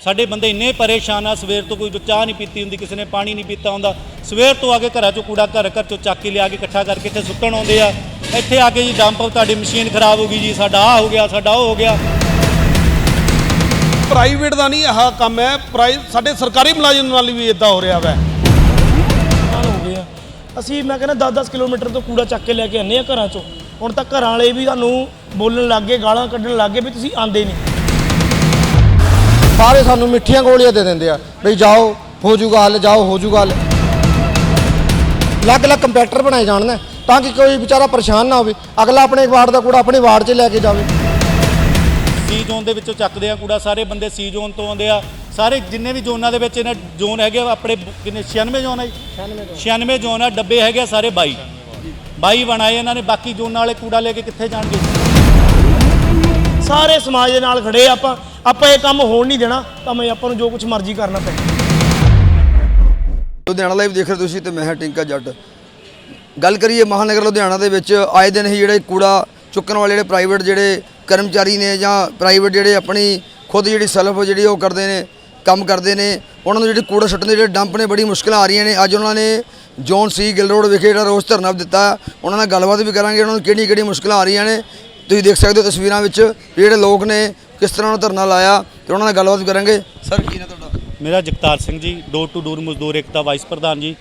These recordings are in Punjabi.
ਸਾਡੇ ਬੰਦੇ ਇੰਨੇ ਪਰੇਸ਼ਾਨ ਆ ਸਵੇਰ ਤੋਂ ਕੋਈ ਚਾਹ ਨਹੀਂ ਪੀਤੀ ਹੁੰਦੀ ਕਿਸੇ ਨੇ ਪਾਣੀ ਨਹੀਂ ਪੀਤਾ ਹੁੰਦਾ। ਸਵੇਰ ਤੋਂ ਆ ਕੇ ਘਰਾਂ ਚੋਂ ਕੂੜਾ ਘਰ ਘਰ ਚੋਂ ਚੱਕ ਕੇ ਲਿਆ ਕੇ ਇਕੱਠਾ ਕਰਕੇ ਇੱਥੇ ਸੁੱਟਣ ਆਉਂਦੇ ਆ। ਇੱਥੇ ਆ ਕੇ ਜੀ ਡੰਪ ਤੁਹਾਡੀ ਮਸ਼ੀਨ ਖਰਾਬ ਹੋ ਗਈ ਜੀ ਸਾਡਾ ਆ ਹੋ ਗਿਆ ਸਾਡਾ ਉਹ ਹੋ ਗਿਆ। ਪ੍ਰਾਈਵੇਟ ਦਾ ਨਹੀਂ ਆਹ ਕੰਮ ਹੈ ਪ੍ਰਾਈ ਸਾਡੇ ਸਰਕਾਰੀ ਮੁਲਾਜ਼ਮ ਨਾਲ ਵੀ ਇਦਾਂ ਹੋ ਰਿਹਾ ਵੈ। ਹੋ ਗਏ ਆ ਅਸੀਂ ਮੈਂ ਕਹਿੰਦਾ 10-10 ਕਿਲੋਮੀਟਰ ਤੋਂ ਕੂੜਾ ਚੱਕ ਕੇ ਲੈ ਕੇ ਆਉਂਦੇ ਆ ਘਰਾਂ ਚੋਂ। ਹੁਣ ਤਾਂ ਘਰਾਂ ਵਾਲੇ ਵੀ ਤੁਹਾਨੂੰ ਬੋਲਣ ਲੱਗ ਗਏ ਗਾਲਾਂ ਕੱਢਣ ਲੱਗ ਗਏ ਵੀ ਤੁਸੀਂ ਆਂਦੇ ਨਹੀਂ। ਸਾਰੇ ਸਾਨੂੰ ਮਿੱਠੀਆਂ ਗੋਲੀਆਂ ਦੇ ਦਿੰਦੇ ਆ। ਬਈ ਜਾਓ ਹੋ ਜੂਗਾ ਹੱਲ ਜਾਓ ਹੋ ਜੂਗਾ ਹੱਲ। ਅਲੱਗ-ਅਲੱਗ ਕੰਪਿਊਟਰ ਬਣਾਏ ਜਾਣ ਨੇ ਤਾਂ ਕਿ ਕੋਈ ਵਿਚਾਰਾ ਪਰੇਸ਼ਾਨ ਨਾ ਹੋਵੇ। ਅਗਲਾ ਆਪਣੇ ਵਾਰਡ ਦਾ ਕੂੜਾ ਆਪਣੇ ਵਾਰਡ 'ਚ ਲੈ ਕੇ ਜਾਵੇ। ਸੀ ਜ਼ੋਨ ਦੇ ਵਿੱਚੋਂ ਚੱਕਦੇ ਆ ਕੂੜਾ ਸਾਰੇ ਬੰਦੇ ਸੀ ਜ਼ੋਨ ਤੋਂ ਆਉਂਦੇ ਆ। ਸਾਰੇ ਜਿੰਨੇ ਵੀ ਜ਼ੋਨਾਂ ਦੇ ਵਿੱਚ ਇਹਨਾਂ ਜ਼ੋਨ ਹੈਗੇ ਆ, ਆਪਣੇ ਕਿੰਨੇ 96 ਜ਼ੋਨ ਆ ਜੀ? 96 ਜ਼ੋਨ। ਆ ਡੱਬੇ ਹੈਗੇ ਆ ਸਾਰੇ 22 22 ਬਣਾਏ ਇਹਨਾਂ ਨੇ ਬਾਕੀ ਜ਼ੋਨਾਂ ਵਾਲੇ ਕੂੜਾ ਲੈ ਕੇ ਕਿੱਥੇ ਜਾਣਗੇ? ਸਾਰੇ ਸਮਾਜ ਦੇ ਨਾਲ ਖੜੇ ਆਪਾਂ। ਆਪਾਂ ਇਹ ਕੰਮ ਹੋਣ ਨਹੀਂ ਦੇਣਾ ਭਾਵੇਂ ਆਪਾਂ ਨੂੰ ਜੋ ਕੁਝ ਮਰਜ਼ੀ ਕਰਨਾ ਪਏ ਲੁਧਿਆਣਾ ਲਾਈਵ ਦੇਖ ਰਹੇ ਤੁਸੀਂ ਤੇ ਮੈਂ ਹਾਂ ਟਿੰਕਾ ਜੱਟ। ਗੱਲ ਕਰੀਏ ਮਹਾਨਗਰ ਲੁਧਿਆਣਾ ਦੇ ਵਿੱਚ, ਆਏ ਦਿਨ ਹੀ ਜਿਹੜੇ ਕੂੜਾ ਚੁੱਕਣ ਵਾਲੇ ਜਿਹੜੇ ਪ੍ਰਾਈਵੇਟ ਜਿਹੜੇ ਕਰਮਚਾਰੀ ਨੇ ਜਾਂ ਪ੍ਰਾਈਵੇਟ ਜਿਹੜੇ ਆਪਣੀ ਖੁਦ ਜਿਹੜੀ ਸੈਲਫ ਜਿਹੜੀ ਉਹ ਕਰਦੇ ਨੇ, ਕੰਮ ਕਰਦੇ ਨੇ, ਉਹਨਾਂ ਨੂੰ ਜਿਹੜੇ ਕੂੜਾ ਸੱਟਣ ਦੇ ਜਿਹੜੇ ਡੰਪ ਨੇ, ਬੜੀ ਮੁਸ਼ਕਲਾਂ ਆ ਰਹੀਆਂ ਨੇ। ਅੱਜ ਉਹਨਾਂ ਨੇ ਜੋਨ ਸੀ ਗਿੱਲ ਰੋਡ ਵਿਖੇ ਜਿਹੜਾ ਰੋਸ ਧਰਨਾ ਦਿੱਤਾ। ਉਹਨਾਂ ਨਾਲ ਗੱਲਬਾਤ ਵੀ ਕਰਾਂਗੇ, ਉਹਨਾਂ ਨੂੰ ਕਿਹੜੀ ਕਿਹੜੀ ਮੁਸ਼ਕਲਾਂ ਆ ਰਹੀਆਂ ਨੇ। ਤੁਸੀਂ ਦੇਖ ਸਕਦੇ ਹੋ ਤਸਵੀਰਾਂ ਵਿੱਚ ਵੀ ਜਿਹੜੇ ਲੋਕ ਨੇ ਕਿਸ ਤਰ੍ਹਾਂ ਉਹ ਧਰਨਾ ਲਾਇਆ ਤੇ ਉਹਨਾਂ ਨਾਲ ਗੱਲਬਾਤ ਕਰਾਂਗੇ। ਸਰ ਕੀ ਨਾ ਤੁਹਾਡਾ? ਮੇਰਾ Jagtar Singh ji door to door ਮਜ਼ਦੂਰ ਏਕਤਾ ਵਾਈਸ ਪ੍ਰਧਾਨ ਜੀ।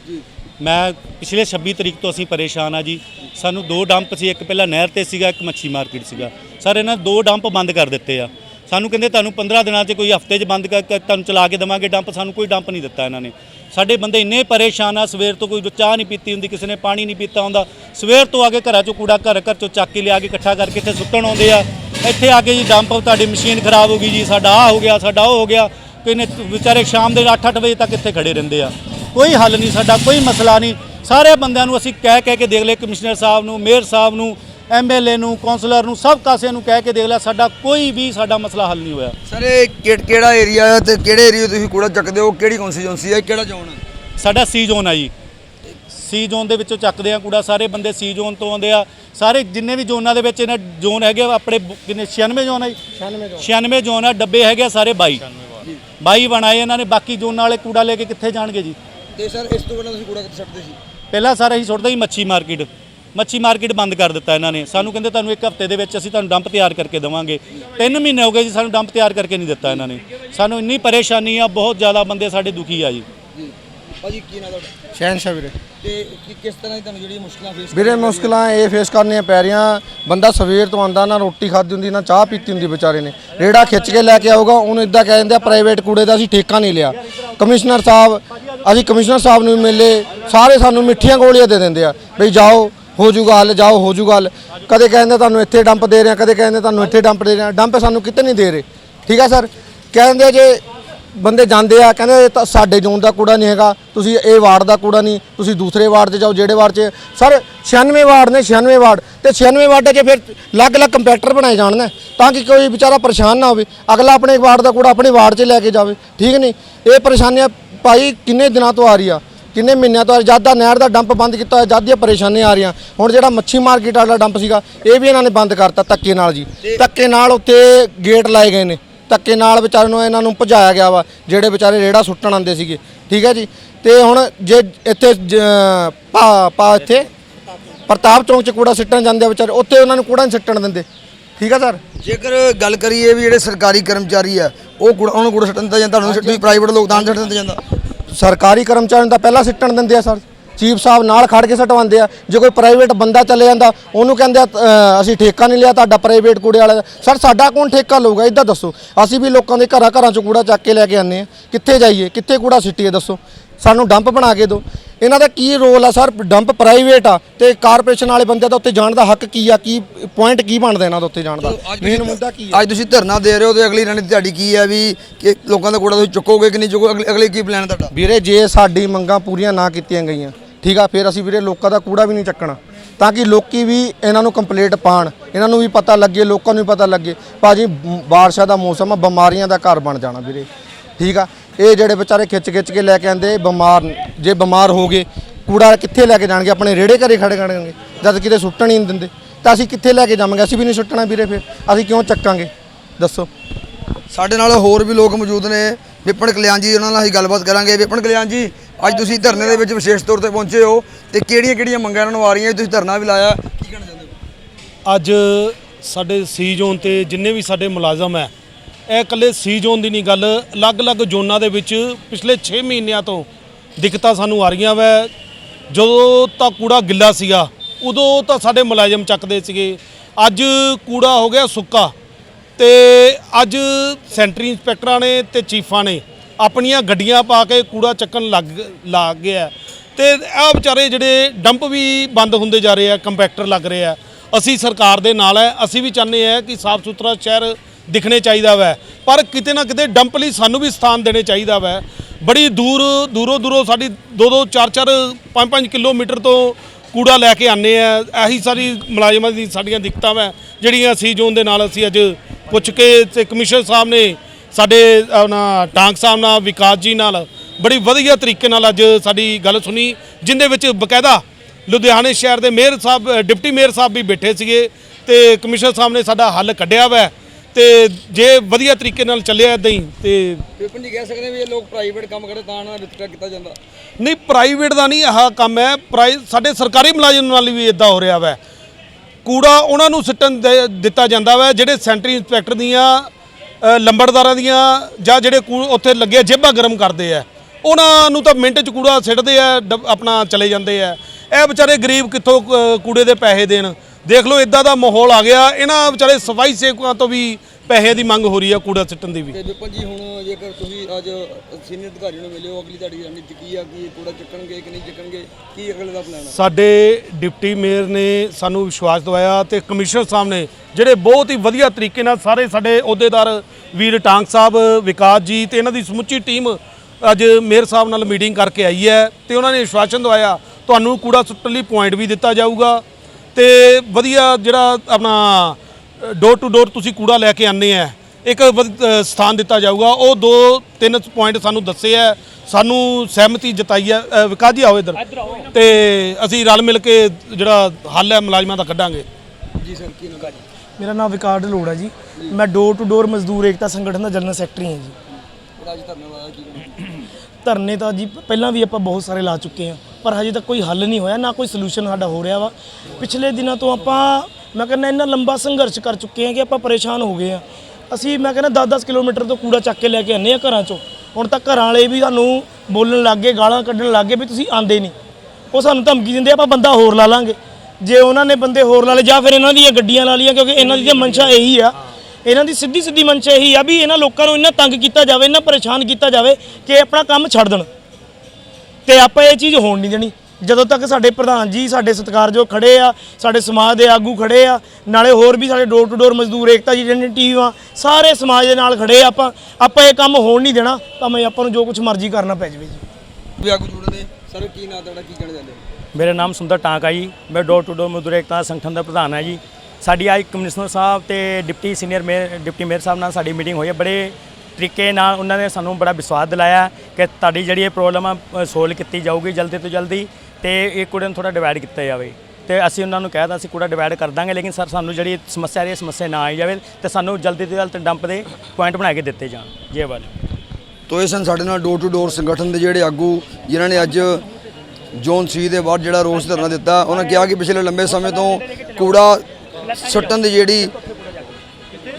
ਮੈਂ ਪਿਛਲੇ 26 ਤਰੀਕ ਤੋਂ ਅਸੀਂ ਪਰੇਸ਼ਾਨ ਆ ਜੀ। ਸਾਨੂੰ ਦੋ ਡੰਪ ਸੀ ਇੱਕ ਪਹਿਲਾਂ ਨਹਿਰ ਤੇ ਸੀਗਾ ਇੱਕ ਮੱਛੀ ਮਾਰਕੀਟ ਸੀਗਾ। ਸਰ ਇਹਨਾਂ ਦੋ ਡੰਪ ਬੰਦ ਕਰ ਦਿੱਤੇ ਆ। ਸਾਨੂੰ ਕਹਿੰਦੇ ਤੁਹਾਨੂੰ 15 ਦਿਨਾਂ 'ਚ ਕੋਈ ਹਫ਼ਤੇ 'ਚ ਬੰਦ ਕਰਕੇ ਤੁਹਾਨੂੰ ਚਲਾ ਕੇ ਦੇਵਾਂਗੇ ਡੰਪ, ਸਾਨੂੰ ਕੋਈ ਡੰਪ ਨਹੀਂ ਦਿੱਤਾ ਇਹਨਾਂ ਨੇ। ਸਾਡੇ ਬੰਦੇ ਇੰਨੇ ਪਰੇਸ਼ਾਨ ਆ, ਸਵੇਰ ਤੋਂ ਕੋਈ ਚਾਹ ਨਹੀਂ ਪੀਤੀ ਹੁੰਦੀ, ਕਿਸੇ ਨੇ ਪਾਣੀ ਨਹੀਂ ਪੀਤਾ ਹੁੰਦਾ। ਸਵੇਰ ਤੋਂ ਆ ਕੇ ਘਰਾਂ ਚੋਂ ਕੂੜਾ ਘਰ ਘਰ ਚੋਂ ਚੱਕ ਕੇ ਲਿਆ ਕੇ ਇਕੱਠਾ ਕਰਕੇ ਇੱਥੇ ਸੁੱਟਣ ਆਉਂਦੇ ਆ। ਇੱਥੇ ਆ ਕੇ ਜੀ ਡੰਪ, ਤੁਹਾਡੀ ਮਸ਼ੀਨ ਖਰਾਬ ਹੋ ਗਈ ਜੀ, ਸਾਡਾ ਆ ਹੋ ਗਿਆ, ਸਾਡਾ ਉਹ ਹੋ ਗਿਆ। ਕੋਈ ਨੇ ਵਿਚਾਰੇ ਸ਼ਾਮ ਦੇ 8-8 ਵਜੇ ਤੱਕ ਇੱਥੇ ਖੜੇ ਰਹਿੰਦੇ ਆ। ਕੋਈ ਹੱਲ ਨਹੀਂ ਸਾਡਾ, ਕੋਈ ਮਸਲਾ ਨਹੀਂ। ਸਾਰੇ ਬੰਦਿਆਂ ਨੂੰ ਅਸੀਂ ਕਹਿ ਕਹਿ ਕੇ ਦੇਖ ਲਏ, ਕਮਿਸ਼ਨਰ ਸਾਹਿਬ ਨੂੰ, ਮੇਅਰ ਸਾਹਿਬ ਨੂੰ ਐਮਐਲਏ ਨੂੰ ਕੌਂਸਲਰ ਨੂੰ ਸਭ ਕਾਸਿਆਂ ਨੂੰ ਕਹਿ ਕੇ ਦੇਖ ਲਿਆ ਸਾਡਾ ਕੋਈ ਵੀ ਸਾਡਾ ਮਸਲਾ ਹੱਲ ਨਹੀਂ ਹੋਇਆ। ਸਰ ਇਹ ਕਿਹੜਾ ਏਰੀਆ ਹੈ ਤੇ ਕਿਹੜੇ ਏਰੀਆ ਤੁਸੀਂ ਕੂੜਾ ਚੱਕਦੇ ਹੋ? ਕਿਹੜੀ ਕੌਂਸਟੀਚੁਐਂਸੀ ਹੈ ਕਿਹੜਾ ਜ਼ੋਨ ਹੈ ਸਾਡਾ ਸੀ ਜ਼ੋਨ ਆ ਜੀ। ਸੀ ਜ਼ੋਨ ਦੇ ਵਿੱਚੋਂ ਚੱਕਦੇ ਆ ਕੂੜਾ ਸਾਰੇ ਬੰਦੇ ਸੀ ਜ਼ੋਨ ਤੋਂ ਆਉਂਦੇ ਆ। ਸਾਰੇ ਜਿੰਨੇ ਵੀ ਜ਼ੋਨਾਂ ਦੇ ਵਿੱਚ ਇਹਨਾਂ ਜ਼ੋਨ ਹੈਗੇ ਆ, ਆਪਣੇ ਬ- ਕਿੰਨੇ 96 ਜ਼ੋਨ ਆ ਜੀ? 96 ਜ਼ੋਨ ਆ ਡੱਬੇ ਹੈਗੇ ਆ ਸਾਰੇ 22 22 ਬਣਾਏ ਇਹਨਾਂ ਨੇ ਬਾਕੀ ਜ਼ੋਨਾਂ ਵਾਲੇ ਕੂੜਾ ਲੈ ਕੇ ਕਿੱਥੇ ਜਾਣਗੇ ਜੀ? ਤੇ ਸਰ ਇਸ ਤੋਂ ਪਹਿਲਾਂ ਤੁਸੀਂ ਕੂੜਾ ਕਿੱਥੇ ਸੱਟਦੇ ਸੀ? ਪਹਿਲਾਂ ਸਾਰਾ ਹੀ ਸੁੱਟਦਾ ਹੀ ਮੱਛੀ ਮਾਰਕੀਟ। ਮੱਛੀ ਮਾਰਕੀਟ ਬੰਦ ਕਰ ਦਿੱਤਾ ਇਹਨਾਂ ਨੇ। ਸਾਨੂੰ ਕਹਿੰਦੇ ਤੁਹਾਨੂੰ ਇੱਕ ਹਫ਼ਤੇ ਦੇ ਵਿੱਚ ਅਸੀਂ ਤੁਹਾਨੂੰ ਡੰਪ ਤਿਆਰ ਕਰਕੇ ਦੇਵਾਂਗੇ। ਤਿੰਨ ਮਹੀਨੇ ਹੋ ਗਏ ਜੀ ਸਾਨੂੰ ਡੰਪ ਤਿਆਰ ਕਰਕੇ ਨਹੀਂ ਦਿੱਤਾ ਇਹਨਾਂ ਨੇ। ਸਾਨੂੰ ਇੰਨੀ ਪਰੇਸ਼ਾਨੀ ਆ ਬਹੁਤ ਜ਼ਿਆਦਾ ਬੰਦੇ ਸਾਡੇ ਦੁਖੀ ਆ ਜੀ। ਭਾਜੀ ਕੀ ਨਾ ਤੁਹਾਡਾ? ਸ਼ਹਿਨਸ਼ਾਹ ਵੀਰੇ। ਤੇ ਕੀ- ਕਿਸ ਤਰ੍ਹਾਂ ਦੀ ਤੁਹਾਨੂੰ ਜਿਹੜੀ ਮੁਸ਼ਕਲਾਂ ਫੇਸ ਵੀਰੇ ਮੁਸ਼ਕਲਾਂ ਇਹ ਫੇਸ ਕਰਨੀਆਂ ਪੈ ਰਹੀਆਂ। ਬੰਦਾ ਸਵੇਰ ਤੋਂ ਆਂਦਾ ਨਾ ਰੋਟੀ ਖਾਧੀ ਹੁੰਦੀ ਨਾ ਚਾਹ ਪੀਤੀ ਹੁੰਦੀ ਵਿਚਾਰੇ ਨੇ। ਰੇੜਾ ਖਿੱਚ ਕੇ ਲੈ ਕੇ ਆਊਗਾ ਉਹਨੂੰ ਇਦਾਂ ਕਹਿ ਦਿੰਦੇ ਆ ਪ੍ਰਾਈਵੇਟ ਕੂੜੇ ਦਾ ਅਸੀਂ ਠੇਕਾ ਨਹੀਂ ਲਿਆ। ਕਮਿਸ਼ਨਰ ਸਾਹਿਬ ਅਸੀਂ ਕਮਿਸ਼ਨਰ ਸਾਹਿਬ ਨੂੰ ਵੀ ਮਿਲੇ ਸਾਰੇ ਸਾਨੂੰ ਮਿੱਠੀਆਂ ਗੋਲੀਆਂ ਦੇ ਦਿੰਦੇ ਆ ਬਈ ਜਾਓ ਹੋ ਜੂਗਾ ਹੱਲ ਜਾਓ ਹੋ ਜੂਗਾ ਹੱਲ। ਕਦੇ ਕਹਿੰਦੇ ਤੁਹਾਨੂੰ ਇੱਥੇ ਡੰਪ ਦੇ ਰਹੇ ਆ ਕਦੇ ਕਹਿੰਦੇ ਤੁਹਾਨੂੰ ਇੱਥੇ ਡੰਪ ਦੇ ਰਹੇ ਆ ਡੰਪ ਸਾਨੂੰ ਕਿਤੇ ਨਹੀਂ ਦੇ ਰਹੇ। ਠੀਕ ਆ ਸਰ? ਕਹਿੰਦੇ ਜੇ ਬੰਦੇ ਜਾਂਦੇ ਆ, ਕਹਿੰਦੇ ਇਹ ਤਾਂ ਸਾਡੇ ਜ਼ੋਨ ਦਾ ਕੂੜਾ ਨਹੀਂ ਹੈਗਾ, ਤੁਸੀਂ ਇਹ ਵਾਰਡ ਦਾ ਕੂੜਾ ਨਹੀਂ, ਤੁਸੀਂ ਦੂਸਰੇ ਵਾਰਡ 'ਚ ਜਾਓ, ਜਿਹੜੇ ਵਾਰਡ 'ਚ। ਸਰ 96 ਵਾਰਡ ਨੇ 96 ਵਾਰਡ। ਤੇ 96 ਵਾਰਡਾਂ 'ਚ ਫਿਰ ਅਲੱਗ-ਅਲੱਗ ਕੰਪੈਕਟਰ ਬਣਾਏ ਜਾਣ ਨੇ, ਤਾਂ ਕਿ ਕੋਈ ਵਿਚਾਰਾ ਪਰੇਸ਼ਾਨ ਨਾ ਹੋਵੇ। ਅਗਲਾ ਆਪਣੇ ਵਾਰਡ ਦਾ ਕੂੜਾ ਆਪਣੇ ਵਾਰਡ 'ਚ ਲੈ ਕੇ ਜਾਵੇ। ਠੀਕ ਨਹੀਂ? ਇਹ ਪਰੇਸ਼ਾਨੀਆਂ ਭਾਈ ਕਿੰਨੇ ਦਿਨਾਂ ਤੋਂ ਆ ਰਹੀ ਆ? ਕਿੰਨੇ ਮਹੀਨਿਆਂ ਤੋਂ ਜਦ ਦਾ ਨਹਿਰ ਦਾ ਡੰਪ ਬੰਦ ਕੀਤਾ ਹੋਇਆ ਜਦ ਦੀਆਂ ਪਰੇਸ਼ਾਨੀਆਂ ਆ ਰਹੀਆਂ। ਹੁਣ ਜਿਹੜਾ ਮੱਛੀ ਮਾਰਕੀਟ ਵਾਲਾ ਡੰਪ ਸੀਗਾ ਇਹ ਵੀ ਇਹਨਾਂ ਨੇ ਬੰਦ ਕਰਤਾ ਧੱਕੇ ਨਾਲ ਜੀ। ਧੱਕੇ ਨਾਲ ਉੱਤੇ ਗੇਟ ਲਾਏ ਗਏ ਨੇ। ਧੱਕੇ ਨਾਲ ਵਿਚਾਰੇ ਨੂੰ ਇਹਨਾਂ ਨੂੰ ਭਜਾਇਆ ਗਿਆ ਵਾ ਜਿਹੜੇ ਵਿਚਾਰੇ ਰੇੜਾ ਸੁੱਟਣ ਆਉਂਦੇ ਸੀਗੇ। ਠੀਕ ਹੈ ਜੀ? ਤੇ ਹੁਣ ਜੇ ਇੱਥੇ ਪਾ ਪਾ ਇੱਥੇ ਪ੍ਰਤਾਪ ਚੌਂਕ 'ਚ ਕੂੜਾ ਸਿੱਟਣ ਜਾਂਦੇ ਆ ਵਿਚਾਰੇ ਉੱਥੇ ਉਹਨਾਂ ਨੂੰ ਕੂੜਾ ਨਹੀਂ ਸਿੱਟਣ ਦਿੰਦੇ। ਠੀਕ ਹੈ ਸਰ? ਜੇਕਰ ਗੱਲ ਕਰੀਏ ਵੀ ਜਿਹੜੇ ਸਰਕਾਰੀ ਕਰਮਚਾਰੀ ਆ ਉਹ ਕੂੜਾ ਉਹਨੂੰ ਕੂੜਾ ਸੱਟਣ ਦਿੱਤਾ ਜਾਂਦਾ ਤੁਹਾਨੂੰ ਤੁਸੀਂ ਪ੍ਰਾਈਵੇਟ ਲੋਕ ਦਾਨ ਸੱਟਣ ਦਿੱਤਾ ਜਾਂਦਾ। ਸਰਕਾਰੀ ਕਰਮਚਾਰੀਆਂ ਨੂੰ ਤਾਂ ਪਹਿਲਾਂ ਸਿੱਟਣ ਦਿੰਦੇ ਆ ਸਰ। ਚੀਫ ਸਾਹਿਬ ਨਾਲ ਖੜ ਕੇ ਸਟਵਾਉਂਦੇ ਆ। ਜੇ ਕੋਈ ਪ੍ਰਾਈਵੇਟ ਬੰਦਾ ਚਲੇ ਜਾਂਦਾ ਉਹਨੂੰ ਕਹਿੰਦੇ ਆ, ਅ, ਅਸੀਂ ਠੇਕਾ ਨਹੀਂ ਲਿਆ ਤੁਹਾਡਾ ਪ੍ਰਾਈਵੇਟ ਕੂੜੇ ਵਾਲਾ। ਦਾ। ਸਰ ਸਾਡਾ ਕੌਣ ਠੇਕਾ ਲਊਗਾ? ਇਦਾਂ ਦੱਸੋ। ਅਸੀਂ ਵੀ ਲੋਕਾਂ ਦੇ ਘਰਾਂ ਘਰਾਂ 'ਚ ਕੂੜਾ ਚੱਕ ਕੇ ਲੈ ਕੇ ਆਨੇ ਆ। ਕਿੱਥੇ ਜਾਈਏ? ਕਿੱਥੇ ਕੂੜਾ ਸਿੱਟੀਏ? ਦੱਸੋ। ਸਾਨੂੰ ਡੰਪ ਬਣਾ ਕੇ ਦਿਓ। ਇਹਨਾਂ ਦਾ ਕੀ ਰੋਲ ਆ ਸਰ? ਡੰਪ ਪ੍ਰਾਈਵੇਟ ਆ ਤੇ ਕਾਰਪੋਰੇਸ਼ਨ ਵਾਲੇ ਬੰਦੇ ਦਾ ਉੱਤੇ ਜਾਣ ਦਾ ਹੱਕ ਕੀ ਆ? ਕੀ ਪੁਆਇੰਟ ਕੀ ਬਣਦਾ ਇਹਨਾਂ ਦਾ ਉੱਤੇ ਜਾਣ ਦਾ? ਮੇਨ ਮੁੱਦਾ ਕੀ ਆ? ਅੱਜ ਤੁਸੀਂ ਧਰਨਾ ਦੇ ਰਹੇ ਹੋ ਤੇ ਅਗਲੀ ਰਣਨੀਤੀ ਤੁਹਾਡੀ ਕੀ ਹੈ ਵੀ ਕਿ ਲੋਕਾਂ ਦਾ ਕੂੜਾ ਤੁਸੀਂ ਚੁੱਕੋਗੇ ਕਿ ਨਹੀਂ ਚੁੱਕੋਗੇ? ਅਗਲੇ- ਅਗਲੇ ਕੀ ਪਲਾਨ ਤੁਹਾਡਾ? ਵੀਰੇ ਜੇ ਸਾਡੀ ਮੰਗਾਂ ਪੂਰੀਆਂ ਨਾ ਕੀਤੀਆਂ ਗਈਆਂ ਠੀਕ ਆ ਫਿਰ ਅਸੀਂ ਵੀਰੇ ਲੋਕਾਂ ਦਾ ਕੂੜਾ ਵੀ ਨਹੀਂ ਚੱਕਣਾ। ਤਾਂ ਕਿ ਲੋਕੀ ਵੀ ਇਹਨਾਂ ਨੂੰ ਕੰਪਲੀਟ ਪਾਣ ਇਹਨਾਂ ਨੂੰ ਵੀ ਪਤਾ ਲੱਗੇ ਲੋਕਾਂ ਨੂੰ ਵੀ ਪਤਾ ਲੱਗੇ ਭਾਜੀ ਬਾਰਿਸ਼ਾਂ ਦਾ ਮੌਸਮ ਆ ਬਿਮਾਰੀਆਂ ਦਾ ਘਰ ਬਣ ਜਾਣਾ ਵੀਰੇ ਠੀਕ ਆ। ਇਹ ਜਿਹੜੇ ਵਿਚਾਰੇ ਖਿੱਚ ਖਿੱਚ ਕੇ ਲੈ ਕੇ ਆਂਦੇ ਬਿਮਾਰ ਜੇ ਬਿਮਾਰ ਹੋ ਗਏ ਕੂੜਾ ਕਿੱਥੇ ਲੈ ਕੇ ਜਾਣਗੇ? ਆਪਣੇ ਰੇੜੇ ਘਰੇ ਖੜੇ ਕਰਨਗੇ ਜਦ ਕਿਤੇ ਸੁੱਟਣ ਹੀ ਨਹੀਂ ਦਿੰਦੇ। ਤਾਂ ਅਸੀਂ ਕਿੱਥੇ ਲੈ ਕੇ ਜਾਵਾਂਗੇ? ਅਸੀਂ ਵੀ ਨਹੀਂ ਸੁੱਟਣਾ ਵੀਰੇ ਫਿਰ। ਅਸੀਂ ਕਿਉਂ ਚੱਕਾਂਗੇ? ਦੱਸੋ। ਸਾਡੇ ਨਾਲ ਹੋਰ ਵੀ ਲੋਕ ਮੌਜੂਦ ਨੇ। ਵਿਪਨ ਕਲਿਆਣ ਜੀ ਉਹਨਾਂ ਨਾਲ ਅਸੀਂ ਗੱਲਬਾਤ ਕਰਾਂਗੇ। ਵਿਪਨ ਕਲਿਆਣ ਜੀ ਅੱਜ ਤੁਸੀਂ ਧਰਨੇ ਦੇ ਵਿੱਚ ਵਿਸ਼ੇਸ਼ ਤੌਰ ਤੇ ਪਹੁੰਚੇ ਹੋ ਤੇ ਕਿਹੜੀਆਂ ਕਿਹੜੀਆਂ ਮੰਗਾਂ ਇਹਨਾਂ ਨੂੰ ਆ ਰਹੀਆਂ? ਤੁਸੀਂ ਧਰਨਾ ਵੀ ਲਾਇਆ। ਕੀ ਕਹਿਣਾ ਚਾਹੁੰਦੇ ਹੋ? ਅੱਜ ਸਾਡੇ ਸੀ ਜ਼ੋਨ ਤੇ ਜਿੰਨੇ ਵੀ ਸਾਡੇ ਮੁਲਾਜ਼ਮ ਹੈ ਇਹ ਇਕੱਲੇ ਸੀ ਜ਼ੋਨ ਦੀ ਨਹੀਂ ਗੱਲ, ਅਲੱਗ-ਅਲੱਗ ਜ਼ੋਨਾਂ ਦੇ ਵਿੱਚ ਪਿਛਲੇ 6 ਮਹੀਨਿਆਂ ਤੋਂ ਦਿੱਕਤਾਂ ਸਾਨੂੰ ਆ ਰਹੀਆਂ ਵੈ। ਜਦੋਂ ਤਾਂ ਕੂੜਾ ਗਿੱਲਾ ਸੀਗਾ, ਉਦੋਂ ਤਾਂ ਸਾਡੇ ਮੁਲਾਜ਼ਮ ਚੱਕਦੇ ਸੀਗੇ। ਅੱਜ ਕੂੜਾ ਹੋ ਗਿਆ ਸੁੱਕਾ ਤੇ ਅੱਜ ਸੈਂਟਰੀ ਇੰਸਪੈਕਟਰਾਂ ਨੇ ਤੇ ਚੀਫਾਂ ਨੇ ਆਪਣੀਆਂ ਗੱਡੀਆਂ ਪਾ ਕੇ ਕੂੜਾ ਚੱਕਣ ਲੱਗ ਲੱਗ ਗਿਆ। ਤੇ ਇਹ ਵਿਚਾਰੇ ਜਿਹੜੇ ਡੰਪ ਵੀ ਬੰਦ ਹੁੰਦੇ ਜਾ ਰਹੇ ਆ, ਕੰਪੈਕਟਰ ਲੱਗ ਰਹੇ ਆ, ਅਸੀਂ ਸਰਕਾਰ ਦੇ ਨਾਲ ਹੈ ਅਸੀਂ ਵੀ ਚਾਹੁੰਦੇ ਆ ਕਿ ਸਾਫ਼ ਸੁਥਰਾ ਸ਼ਹਿਰ ਦਿਖਣੇ ਚਾਹੀਦਾ ਵੈ। ਪਰ ਕਿਤੇ ਨਾ ਕਿਤੇ ਡੰਪ ਲਈ ਸਾਨੂੰ ਵੀ ਸਥਾਨ ਦੇਣੇ ਚਾਹੀਦਾ ਵੈ। ਬੜੀ ਦੂਰ, ਦੂਰੋਂ ਦੂਰੋਂ ਸਾਡੀ 2-2 4-4 5-5 ਕਿਲੋਮੀਟਰ ਤੋਂ ਕੂੜਾ ਲੈ ਕੇ ਆਨੇ ਆ। ਇਹੀ ਸਾਰੀ ਮੁਲਾਜ਼ਮਾਂ ਦੀ ਸਾਡੀਆਂ ਦਿੱਕਤਾਂ ਵੈ। ਜਿਹੜੀਆਂ ਸੀ ਜ਼ੋਨ ਦੇ ਨਾਲ ਅਸੀਂ ਅੱਜ ਪੁੱਛ ਕੇ ਤੇ ਕਮਿਸ਼ਨਰ ਸਾਹਿਬ ਨੇ ਸਾਡੇ ਆਪਣਾ ਟਾਂਕ ਸਾਹਿਬ ਨਾਲ, ਵਿਕਾਸ ਜੀ ਨਾਲ ਬੜੀ ਵਧੀਆ ਤਰੀਕੇ ਨਾਲ ਅੱਜ ਸਾਡੀ ਗੱਲ ਸੁਣੀ, ਜਿੰਦੇ ਵਿੱਚ ਬਕਾਇਦਾ ਲੁਧਿਆਣੇ ਸ਼ਹਿਰ ਦੇ ਮੇਅਰ ਸਾਹਿਬ ਡਿਪਟੀ ਮੇਅਰ ਸਾਹਿਬ ਵੀ ਬੈਠੇ ਸੀਗੇ ਤੇ ਕਮਿਸ਼ਨਰ ਸਾਹਿਬ ਨੇ ਸਾਡਾ ਹੱਲ ਕੱਢਿਆ ਵੈ। ਤੇ ਜੇ ਵਧੀਆ ਤਰੀਕੇ ਨਾਲ ਚੱਲਿਆ ਇਦਾਂ ਹੀ ਤੇ ਵਿਪਨ ਜੀ ਕਹਿ ਸਕਦੇ ਵੀ ਇਹ ਲੋਕ ਪ੍ਰਾਈਵੇਟ ਕੰਮ ਕਰਦੇ ਤਾਂ ਨਾਲ ਵਿਤਕਰਾ ਕੀਤਾ ਜਾਂਦਾ। ਨਹੀਂ ਪ੍ਰਾਈਵੇਟ ਦਾ ਨਹੀਂ ਆਹ ਕੰਮ ਹੈ। ਪ੍ਰਾਈ ਸਾਡੇ ਸਰਕਾਰੀ ਮੁਲਾਜ਼ਮ ਨਾਲ ਵੀ ਇਦਾਂ ਹੋ ਰਿਹਾ ਵੈ। ਕੂੜਾ ਉਹਨਾਂ ਨੂੰ ਸਿੱਟਣ ਦਿੱਤਾ ਜਾਂਦਾ ਵੈ ਜਿਹੜੇ ਸੈਂਟਰੀ ਇੰਸਪੈਕਟਰ ਦੀਆਂ ਲੰਬੜਦਾਰਾਂ ਦੀਆਂ ਜਾਂ ਜਿਹੜੇ ਉੱਥੇ ਲੱਗੇ ਜੇਬਾਂ ਗਰਮ ਕਰਦੇ ਆ ਉਹਨਾਂ ਨੂੰ ਤਾਂ ਮਿੰਟ 'ਚ ਕੂੜਾ ਸਿੱਟਦੇ ਆ ਆਪਣਾ ਚਲੇ ਜਾਂਦੇ ਆ ਇਹ ਵਿਚਾਰੇ ਗਰੀਬ ਕਿੱਥੋਂ ਕੂੜੇ ਦੇ ਪੈਸੇ ਦੇਣ। ਦੇਖ ਲਓ ਇਦਾਂ ਦਾ ਮਾਹੌਲ ਆ ਗਿਆ। ਇਹਨਾਂ ਵਿਚਾਰੇ ਸਫ਼ਾਈ ਸੇਵਕਾਂ ਤੋਂ ਵੀ ਪੈਸੇ ਦੀ ਮੰਗ ਹੋ ਰਹੀ ਆ ਕੂੜਾ ਸਿੱਟਣ ਦੀ ਵੀ। ਤੇ ਵਿਪਨ ਜੀ ਹੁਣ ਜੇਕਰ ਤੁਸੀਂ ਅੱਜ ਸੀਨੀਅਰ ਅਧਿਕਾਰੀ ਨੂੰ ਮਿਲੇ ਹੋ ਅਗਲੀ ਤੁਹਾਡੀ ਰਣਨੀਤੀ ਕੀ ਆ ਕਿ ਕੂੜਾ ਚੱਕਣਗੇ ਕਿ ਨਹੀਂ ਚੱਕਣਗੇ? ਕੀ ਅਗਲੇ ਦਾ ਪਲਾਨ ਆ? ਸਾਡੇ ਡਿਪਟੀ ਮੇਅਰ ਨੇ ਸਾਨੂੰ ਵਿਸ਼ਵਾਸ ਦਿਵਾਇਆ ਤੇ ਕਮਿਸ਼ਨਰ ਸਾਹਿਬ ਨੇ ਜਿਹੜੇ ਬਹੁਤ ਹੀ ਵਧੀਆ ਤਰੀਕੇ ਨਾਲ ਸਾਰੇ ਸਾਡੇ ਅਹੁਦੇਦਾਰ ਵੀਰ ਟਾਂਕ ਸਾਹਿਬ ਵਿਕਾਸ ਜੀ ਤੇ ਇਹਨਾਂ ਦੀ ਸਮੁੱਚੀ ਟੀਮ ਅੱਜ ਮੇਅਰ ਸਾਹਿਬ ਨਾਲ ਮੀਟਿੰਗ ਕਰਕੇ ਆਈ ਹੈ ਤੇ ਉਹਨਾਂ ਨੇ ਵਿਸ਼ਵਾਸਨ ਦਵਾਇਆ ਤੁਹਾਨੂੰ ਕੂੜਾ ਸੁੱਟਣ ਲਈ ਪੁਆਇੰਟ ਵੀ ਦਿੱਤਾ ਜਾਊਗਾ ਤੇ ਵਧੀਆ ਜਿਹੜਾ ਆਪਣਾ ਡੋਰ ਟੂ ਡੋਰ ਤੁਸੀਂ ਕੂੜਾ ਲੈ ਕੇ ਆਨੇ ਆ। ਇੱਕ ਸਥਾਨ ਦਿੱਤਾ ਜਾਊਗਾ। ਉਹ ਦੋ ਤਿੰਨ ਪੁਆਇੰਟ ਸਾਨੂੰ ਦੱਸੇ ਆ। ਸਾਨੂੰ ਸਹਿਮਤੀ ਜਤਾਈ ਹੈ ਵਿਕਾਸ ਜੀ ਆਓ ਇੱਧਰ। ਤੇ ਅਸੀਂ ਰਲ ਮਿਲ ਕੇ ਜਿਹੜਾ ਹੱਲ ਹੈ ਮੁਲਾਜ਼ਮਾਂ ਦਾ ਕੱਢਾਂਗੇ। ਜੀ ਸਰ ਕੀ ਨਾਮ ਮੇਰਾ ਨਾਮ ਵਿਕਾਸ ਢਲੋੜਾ ਜੀ। ਮੈਂ ਡੋਰ ਟੂ ਡੋਰ ਮਜ਼ਦੂਰ ਏਕਤਾ ਸੰਗਠਨ ਦਾ ਜਨਰਲ ਸੈਕਟਰੀ ਹਾਂ ਜੀ? ਧਰਨੇ ਤਾਂ ਜੀ ਪਹਿਲਾਂ ਵੀ ਆਪਾਂ ਬਹੁਤ ਸਾਰੇ ਲਾ ਚੁੱਕੇ ਹਾਂ। ਪਰ ਹਜੇ ਤੱਕ ਕੋਈ ਹੱਲ ਨਹੀਂ ਹੋਇਆ। ਨਾ ਕੋਈ ਸੋਲੂਸ਼ਨ ਸਾਡਾ ਹੋ ਰਿਹਾ ਵਾ। ਪਿਛਲੇ ਦਿਨਾਂ ਤੋਂ ਆਪਾਂ ਮੈਂ ਕਹਿੰਦਾ ਇੰਨਾ ਲੰਬਾ ਸੰਘਰਸ਼ ਕਰ ਚੁੱਕੇ ਹਾਂ ਕਿ ਆਪਾਂ ਪਰੇਸ਼ਾਨ ਹੋ ਗਏ ਹਾਂ। ਅਸੀਂ ਮੈਂ ਕਹਿੰਦਾ 10-10 ਕਿਲੋਮੀਟਰ ਤੋਂ ਕੂੜਾ ਚੱਕ ਕੇ ਲੈ ਕੇ ਆਨੇ ਆ ਘਰਾਂ ਚੋਂ। ਹੁਣ ਤਾਂ ਘਰਾਂ ਵਾਲੇ ਵੀ ਸਾਨੂੰ ਬੋਲਣ ਲੱਗ ਗਏ, ਗਾਲਾਂ ਕੱਢਣ ਲੱਗ ਗਏ ਵੀ ਤੁਸੀਂ ਆਂਦੇ ਨਹੀਂ। ਉਹ ਸਾਨੂੰ ਧਮਕੀ ਦਿੰਦੇ ਆਪਾਂ ਬੰਦਾ ਹੋਰ ਲਾ ਲਾਂਗੇ। ਜੇ ਉਹਨਾਂ ਨੇ ਬੰਦੇ ਹੋਰ ਲਾ ਲਏ, ਜਾਂ ਫਿਰ ਇਹਨਾਂ ਦੀਆਂ ਗੱਡੀਆਂ ਲਾ ਲਈਆਂ, ਕਿਉਂਕਿ ਇਹਨਾਂ ਦੀ ਤਾਂ ਮਨਸ਼ਾ ਇਹੀ ਆ। ਇਹਨਾਂ ਦੀ ਸਿੱਧੀ ਸਿੱਧੀ ਮਨਸ਼ਾ ਇਹੀ ਆ ਵੀ ਇਹਨਾਂ ਲੋਕਾਂ ਨੂੰ ਇੰਨਾ ਤੰਗ ਕੀਤਾ ਜਾਵੇ, ਇੰਨਾ ਪਰੇਸ਼ਾਨ ਕੀਤਾ ਜਾਵੇ ਕਿ ਆਪਣਾ ਕੰਮ ਛੱਡ ਦੇਣ। ਤੇ ਆਪਾਂ ਇਹ ਚੀਜ਼ ਹੋਣ ਨਹੀਂ ਦੇਣੀ। ਜਦੋਂ ਤੱਕ ਸਾਡੇ ਪ੍ਰਧਾਨ ਜੀ ਸਾਡੇ ਸਤਿਕਾਰਯੋਗ ਖੜੇ ਆ ਸਾਡੇ ਸਮਾਜ ਦੇ ਆਗੂ ਖੜੇ ਆ ਨਾਲੇ ਹੋਰ ਵੀ ਸਾਡੇ ਡੋਰ ਟੂ ਡੋਰ ਮਜ਼ਦੂਰ ਏਕਤਾ ਜੀ ਜਿਹੜੀ ਟੀਮ ਆ ਸਾਰੇ ਸਮਾਜ ਦੇ ਨਾਲ ਖੜੇ ਆ ਆਪਾਂ ਆਪਾਂ ਇਹ ਕੰਮ ਹੋਣ ਨਹੀਂ ਦੇਣਾ ਭਾਵੇਂ ਆਪਾਂ ਨੂੰ ਜੋ ਕੁਝ ਮਰਜ਼ੀ ਕਰਨਾ ਪੈ ਜਾਵੇ ਜੀ। ਵੀ ਆਗੂ ਜੁੜਦੇ ਸਰ ਕੀ ਨਾਂ ਤੁਹਾਡਾ ਕੀ ਕਹਿਣਾ ਚਾਹੁੰਦੇ? ਮੇਰਾ ਨਾਮ ਸੁੰਦਰ ਟਾਂਕ ਜੀ ਮੈਂ ਡੋਰ ਟੂ ਡੋਰ ਮਜ਼ਦੂਰ ਏਕਤਾ ਸੰਗਠਨ ਦਾ ਪ੍ਰਧਾਨ ਹਾਂ ਜੀ। ਸਾਡੀ ਅੱਜ ਕਮਿਸ਼ਨਰ ਸਾਹਿਬ ਤੇ deputy senior mayor deputy mayor ਸਾਹਿਬ ਨਾਲ ਸਾਡੀ ਮੀਟਿੰਗ ਹੋਈ ਹੈ ਬੜੇ ਤਰੀਕੇ ਨਾਲ ਉਹਨਾਂ ਨੇ ਸਾਨੂੰ ਬੜਾ ਵਿਸ਼ਵਾਸ ਦਿਲਾਇਆ ਕਿ ਤੁਹਾਡੀ ਜਿਹੜੀ ਇਹ ਪ੍ਰੋਬਲਮ ਆ ਸੋਲਵ ਕੀਤੀ ਜਾਊਗੀ ਜਲਦੀ ਤੋਂ ਜਲਦੀ। ਤੇ ਇਹ ਕੂੜੇ ਨੂੰ ਥੋੜਾ ਡਿਵਾਈਡ ਕੀਤਾ ਜਾਵੇ। ਤੇ ਅਸੀਂ ਉਹਨਾਂ ਨੂੰ ਕਹਿਤਾ ਅਸੀਂ ਕੂੜਾ ਡਿਵਾਈਡ ਕਰ ਦਾਂਗੇ, ਲੇਕਿਨ ਸਰ ਸਾਨੂੰ ਜਿਹੜੀ ਸਮੱਸਿਆ ਆ ਰਹੀ ਸਮੱਸਿਆ ਨਾ ਆਈ ਜਾਵੇ ਤੇ ਸਾਨੂੰ ਜਲਦੀ ਤੋਂ ਜਲਦ ਡੰਪ ਦੇ ਪੁਆਇੰਟ ਬਣਾ ਕੇ ਦਿੱਤੇ ਜਾਣ। ਜੇ ਵੱਲ। ਤੋ ਇਹ ਸਨ ਸਾਡੇ ਨਾਲ ਡੋਰ ਟੂ ਡੋਰ ਸੰਗਠਨ ਦੇ ਜਿਹੜੇ ਆਗੂ, ਜਿਨ੍ਹਾਂ ਨੇ ਅੱਜ ਜ਼ੋਨ ਸੀ ਦੇ ਬਾਹਰ ਜਿਹੜਾ ਰੋਸ ਧਰਨਾ ਦਿੱਤਾ, ਉਹਨਾਂ ਕਿਹਾ ਕਿ ਪਿਛਲੇ ਲੰਬੇ ਸਮੇਂ ਤੋਂ ਕੂੜਾ ਸੁੱਟਣ ਦੀ ਜਿਹੜੀ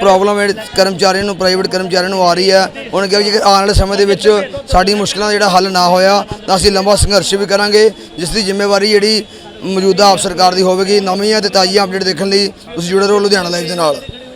ਪ੍ਰੋਬਲਮ ਕਰਮਚਾਰੀਆਂ ਨੂੰ ਪ੍ਰਾਈਵੇਟ ਕਰਮਚਾਰੀਆਂ ਨੂੰ ਆ ਰਹੀ ਹੈ। ਉਹਨਾਂ ਕਿਹਾ ਕਿ ਜੇਕਰ ਆਉਣ ਵਾਲੇ ਸਮੇਂ ਦੇ ਵਿੱਚ ਸਾਡੀ ਮੁਸ਼ਕਲਾਂ ਦਾ ਜਿਹੜਾ ਹੱਲ ਨਾ ਹੋਇਆ, ਤਾਂ ਅਸੀਂ ਲੰਬਾ ਸੰਘਰਸ਼ ਵੀ ਕਰਾਂਗੇ, ਜਿਸ ਦੀ ਜ਼ਿੰਮੇਵਾਰੀ ਜਿਹੜੀ ਮੌਜੂਦਾ ਆਪ ਸਰਕਾਰ ਦੀ ਹੋਵੇਗੀ। ਨਵੀਆਂ ਤੇ ਤਾਜ਼ੀਆਂ ਅਪਡੇਟ ਦੇਖਣ ਲਈ ਤੁਸੀਂ ਜੁੜੇ ਰਹੋ ਲੁਧਿਆਣਾ ਲਾਈਵ ਦੇ ਨਾਲ।